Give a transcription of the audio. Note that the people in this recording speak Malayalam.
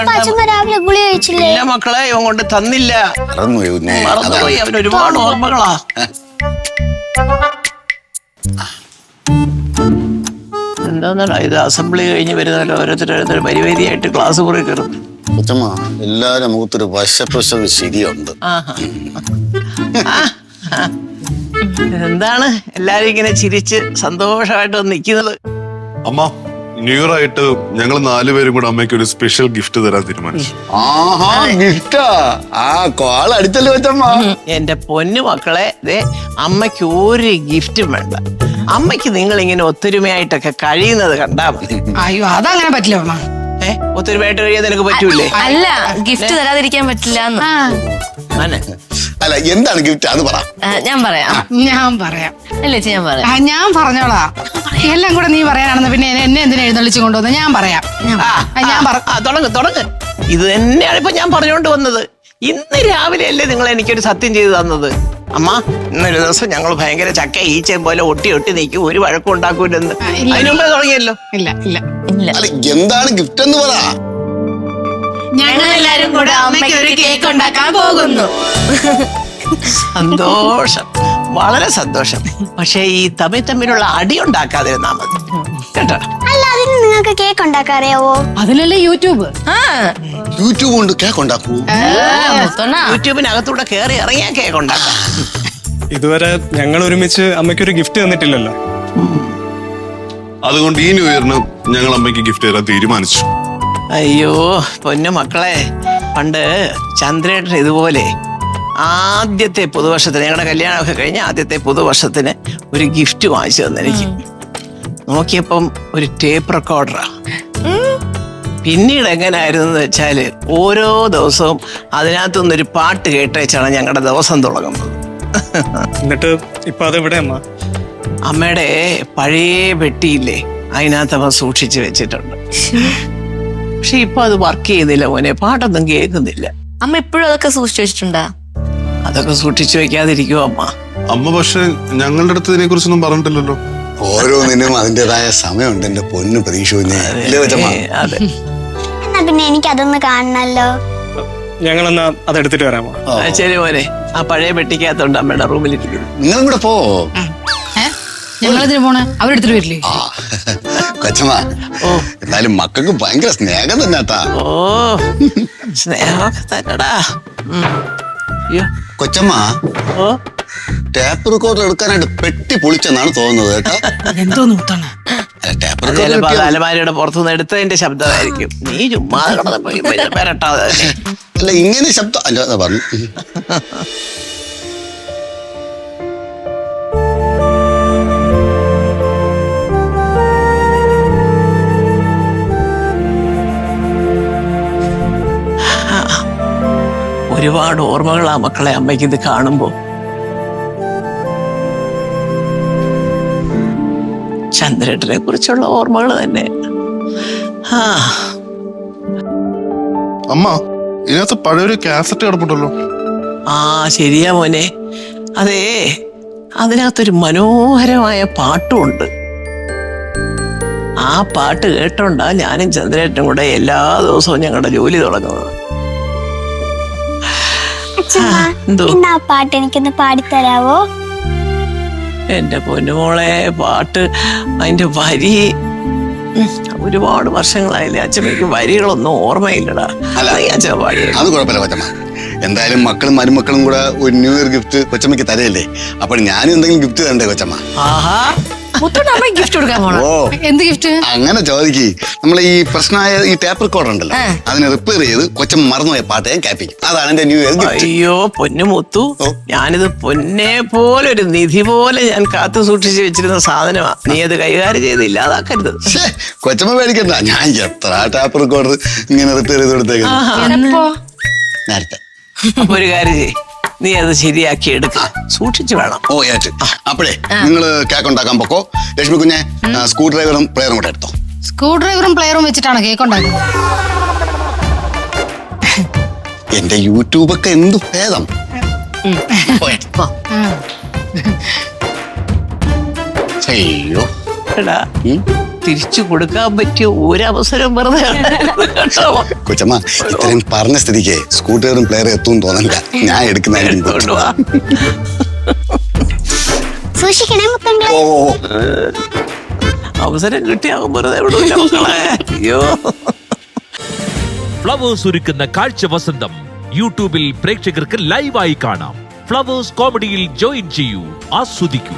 അപ്പൊ അച്ഛമ്മ രാവിലെ ഗുളി കഴിച്ചില്ലേ? ഇല്ല മക്കളെ ഇവൻ കൊണ്ട് തന്നില്ല. മറന്നു കുഞ്ഞെ. മറന്നുപോയി. അവന് ഒരുപാട് ഓർമ്മകളാ. എന്താന്നാ ഇത് അസംബ്ലി കഴിഞ്ഞ് വരുന്നല്ലോ ഓരോരുത്തരോരുത്തർ പരിവേദിയായിട്ട് ക്ലാസ് മുറി കയറും. കൊച്ചമ്മ എല്ലാരും മുഖത്തൊരു വശപ്രശവ് ശരിയുണ്ട്. ആഹാ. ആ. എന്താണ്? എല്ലാരും ഇങ്ങനെ ചിരിച്ച് സന്തോഷമായിട്ട് വന്ന് നിൽക്കുന്നത്. അമ്മ ന്യൂ ഇയർ ആയിട്ട് ഞങ്ങൾ നാലുപേരും കൂടെ അമ്മയ്ക്ക് ഒരു സ്പെഷ്യൽ ഗിഫ്റ്റ് തരാൻ തീരുമാനിച്ചു. ആഹാ ഗിഫ്റ്റാ ആ? കോൾ അടിച്ചല്ലോ വെച്ചമ്മ എന്റെ പൊന്നു മക്കളെ ദേ അമ്മയ്ക്ക് ഒരു ഗിഫ്റ്റും വേണ്ട. അമ്മയ്ക്ക് നിങ്ങൾ ഇങ്ങനെ ഒത്തൊരുമയായിട്ടൊക്കെ കഴിയുന്നത് കണ്ടാ മതി. അയ്യോ അതങ്ങനെ പറ്റില്ല അമ്മ. ഏ ഒത്തൊരുമയായിട്ട് കഴിയാൻ നിനക്ക് പറ്റൂലേ? അല്ല ഗിഫ്റ്റ് തരാതിരിക്കാൻ പറ്റില്ല അല്ല എന്താണ് ഗിഫ്റ്റ് അത് പറ. ഞാൻ പറയാം. ഞാൻ പറയാം. അല്ലേ ഞാൻ പറയാം. ആ, ഞാൻ പറഞ്ഞോളാ. എല്ലാം കൂടെ നീ പറയാനാണെന്ന് പിന്നെ എന്നെ- എന്നെ എന്തിനാ എഴുന്നള്ളിച്ചു കൊണ്ടുവന്ന്? ഞാൻ പറയാം. ആ, ആ, ഞാൻ പറ ആ, തുടങ്ങ് തുടങ്ങ്. ഇത് തന്നെയാണ് ഇപ്പൊ ഞാൻ പറഞ്ഞുകൊണ്ട് വന്നത്. ഇന്ന് രാവിലെ അല്ലേ നിങ്ങൾ എനിക്കൊരു സത്യം ചെയ്തു തന്നത്? അമ്മ ഇന്നൊരു ദിവസം ഞങ്ങൾ ഭയങ്കര ചക്ക ഈച്ചയും പോലെ ഒട്ടി ഒട്ടി നിൽക്കും. ഒരു വഴക്കും ഉണ്ടാക്കൂലെന്ന് ആ, ഇല്ല. അതിനു മുമ്പേ തുടങ്ങിയല്ലോ. ഇല്ല ഇല്ല. ഇല്ല. അല്ല എന്താണ് ഗിഫ്റ്റ് എന്ന് പറ. ഞങ്ങൾ എല്ലാരും കൂടെ അമ്മയ്ക്ക് ഒരു കേക്ക് ഉണ്ടാക്കാൻ പോകുന്നു. സന്തോഷം. വളരെ സന്തോഷം. പക്ഷേ ഈ തമ്മിൽ തമ്മിലുള്ള അടി ഉണ്ടാക്കാതിരുന്നാ മതി. കേട്ടോ? അല്ല അതിന് നിങ്ങൾക്ക് കേക്ക് അതിലല്ലേ യൂട്യൂബ്? ആ. യൂട്യൂബ് കൊണ്ട് കേക്ക് ഉണ്ടാക്കൂ. മുത്തോണ്ണ. യൂട്യൂബിനകത്തൂടെ കേറി ഇറങ്ങിയാ കേക്ക് ഉണ്ടാക്കാം. ഇതുവരെ ഞങ്ങൾ ഒരുമിച്ച് അമ്മയ്ക്ക് ഒരു ഗിഫ്റ്റ് തന്നിട്ടില്ലല്ലോ. അതുകൊണ്ട് ഈ ന്യൂ ഇയറിന് ഞങ്ങൾ അമ്മയ്ക്ക് ഗിഫ്റ്റ് തരാൻ തീരുമാനിച്ചു. അയ്യോ പൊന്നു മക്കളെ. പണ്ട് ചന്ദ്രേട്ടൻ ഇതുപോലെ ആദ്യത്തെ പുതുവർഷത്തിന് ഞങ്ങളുടെ കല്യാണമൊക്കെ കഴിഞ്ഞ് ആദ്യത്തെ പുതുവർഷത്തിന് ഒരു ഗിഫ്റ്റ് വാങ്ങിച്ചു തന്നെനിക്ക് നോക്കിയപ്പം ഒരു ടേപ്പ് റെക്കോർഡറാണ് പിന്നീട് എങ്ങനെയായിരുന്നു എന്ന് വെച്ചാൽ ഓരോ ദിവസവും അതിനകത്തുനിന്നൊരു പാട്ട് കേട്ടേച്ചാണ് ഞങ്ങളുടെ ദിവസം തുടങ്ങുന്നത്. എന്നിട്ട് ഇപ്പൊ അതെവിടെ അമ്മ? അമ്മയുടെ പഴയ പെട്ടിയില്ലേ അതിനകത്ത് അവൻ സൂക്ഷിച്ചു വെച്ചിട്ടുണ്ട്. പക്ഷെ ഇപ്പൊ അത് വർക്ക് ചെയ്യുന്നില്ല മോനെ പാട്ടൊന്നും കേൾക്കുന്നില്ല. അമ്മ എപ്പോഴും അതൊക്കെ സൂക്ഷിച്ചു വെച്ചിട്ടുണ്ടാ? അതൊക്കെ സൂക്ഷിച്ചു വെക്കാതിരിക്കുവോ അമ്മ? അമ്മ പക്ഷെ ഞങ്ങളുടെ അടുത്ത് ഇതിനെ കുറിച്ചൊന്നും പറഞ്ഞിട്ടില്ലല്ലോ. ഓരോന്നിനും അതിന്റെതായ സമയമുണ്ട് എന്റെ പൊന്ന് പ്രതീക്ഷ എന്നാ പിന്നെ എനിക്ക് അതൊന്ന് കാണണല്ലോ. ഞങ്ങളെന്നാ അതെടുത്തിട്ട് വരാമോ ആ, ശരി മോനെ. ആ പഴയ പെട്ടിക്കകത്തുണ്ട് അമ്മയുടെ റൂമിലിരിക്കുന്നു നിങ്ങളും കൂടെ പോ ഞങ്ങളെന്തിനു പോണേ? അവരെടുത്തിട്ട് വരില്ലേ? കൊച്ചമ്മ എന്നാലും മക്കൾക്ക് ഭയങ്കര സ്നേഹം തന്നെ ഓ സ്നേഹമൊക്കെ തന്നെടാ. കൊച്ചമ്മ ടാപ്പ് റെക്കോർഡർ എടുക്കാനായിട്ട് പെട്ടി പൊളിച്ചെന്നാണ് തോന്നുന്നത് കേട്ടോ. എന്തോ നൂത്താണ്. അലമാരിയുടെ പുറത്തുനിന്ന് എടുത്തതിന്റെ ശബ്ദമായിരിക്കും. നീ ചുമ്മാ കിടന്നപ്പോ അല്ല ഇങ്ങനെ ശബ്ദം അല്ല പറഞ്ഞു ഒരുപാട് ഓർമ്മകളാ മക്കളെ അമ്മയ്ക്ക് ഇത് കാണുമ്പോ. ചന്ദ്രേട്ടനെ കുറിച്ചുള്ള ഓർമ്മകൾ തന്നെ. ആ. അമ്മ ഇതിനകത്ത് പഴയൊരു കാസറ്റ് കിടപ്പുണ്ടല്ലോ. ആ ശരിയാ മോനെ. അതേ അതിനകത്തൊരു മനോഹരമായ പാട്ടുമുണ്ട്. ആ പാട്ട് കേട്ടോണ്ടാ ഞാനും ചന്ദ്രേട്ടനും കൂടെ എല്ലാ ദിവസവും ഞങ്ങളുടെ ജോലി തുടങ്ങുന്നത്. അച്ഛമ്മ ഇന്ന് ആ പാട്ട് എനിക്കൊന്ന് പാടിത്തരാവോ? എന്റെ പൊന്നുമോളെ പാട്ട് അതിന്റെ വരി. ഒരുപാട് വർഷങ്ങളായില്ലേ അച്ഛമ്മയ്ക്ക് വരികളൊന്നും ഓർമ്മയില്ലടാ. അച്ഛൻ പാടി അത് കുഴപ്പമില്ല കൊച്ചമ്മ. എന്തായാലും മക്കളും മരുമക്കളും കൂടെ ഒരു ന്യൂ ഇയർ ഗിഫ്റ്റ് കൊച്ചമ്മയ്ക്ക് തരയല്ലേ? അപ്പോൾ ഞാനും എന്തെങ്കിലും ഗിഫ്റ്റ് തരണ്ടേ കൊച്ചമ്മ? ആഹാ. അമ്മ ഗിഫ്റ്റ് കൊടുക്കാൻ പോണം? ഓ. എന്ത് ഗിഫ്റ്റ് അങ്ങനെ ചോദിക്കി. നമ്മൾ ഈ പ്രശ്നമായ ഈ ടാപ്പ് റെക്കോർഡർ ഉണ്ടല്ലോ ആ. അതിനെ റിപ്പയർ ചെയ്ത് കൊച്ചമ്മ മറന്നുപോയ പാട്ട് ഞാൻ അതാണ് എന്റെ ന്യൂ ഇയർ ഗിഫ്റ്റ് അയ്യോ പൊന്നു മുത്തു. ഓ. ഞാനിത് പൊന്നെ പോലെ ഒരു നിധി പോലെ ഞാൻ കാത്തു സൂക്ഷിച്ചു വെച്ചിരുന്ന സാധനമാ. നീ അത് കൈകാര്യം ചെയ്ത് ഇല്ലാതാക്കരുത്. ശ്ശേ, കൊച്ചമ്മ പേടിക്കണ്ട. ഞാൻ എത്ര ടാപ്പ് റെക്കോർഡർ ഇങ്ങനെ റിപ്പയർ ചെയ്ത് കൊടുത്തേക്കുന്നത് എപ്പോ നേരത്തെ. അപ്പൊ ഒരു കാര്യം ചെയ്യ്. നീ അത് ശരിയാക്കി എടുക്ക. സൂക്ഷിച്ചു വേണം. ഓ ഏറ്റ്. അപ്പോഴേ നിങ്ങൾ കേക്ക് ഉണ്ടാക്കാൻ പൊക്കോ? ലക്ഷ്മി കുഞ്ഞെ സ്ക്രൂ ഡ്രൈവറും പ്ലെയറും കൂടെ എടുത്തോ. സ്ക്രൂ ഡ്രൈവറും പ്ലെയറും വെച്ചിട്ടാണ് കേക്ക് ഉണ്ടാക്കുന്നത്. എന്റെ യൂട്യൂബൊക്കെ എന്ത് ഭേദം. അയ്യോ. എടാ. തിരിച്ചു കൊടുക്കാൻ പറ്റിയ ഒരവസരം വെറുതെ. കൊച്ചമ്മ ഇത്രയും പറഞ്ഞ സ്ഥിതിക്ക് സ്കൂട്ടറും പ്ലെയറും എത്തും തോന്നണ്ട. ഞാൻ എടുക്കുന്നതായിരിക്കും കൊണ്ട് വാ. സൂക്ഷിക്കണേ മുത്തങ്ങളെ ഓ അവസരം കിട്ടിയാകും വെറുതെ വിടൂല മക്കളെ. അയ്യോ. ഫ്ലവേഴ്സ് ഒരുക്കുന്ന കാഴ്ച വസന്തം. യൂട്യൂബിൽ പ്രേക്ഷകർക്ക് ലൈവായി കാണാം. ഫ്ലവേഴ്സ് കോമഡിയിൽ ജോയിൻ ചെയ്യൂ. ആസ്വദിക്കൂ.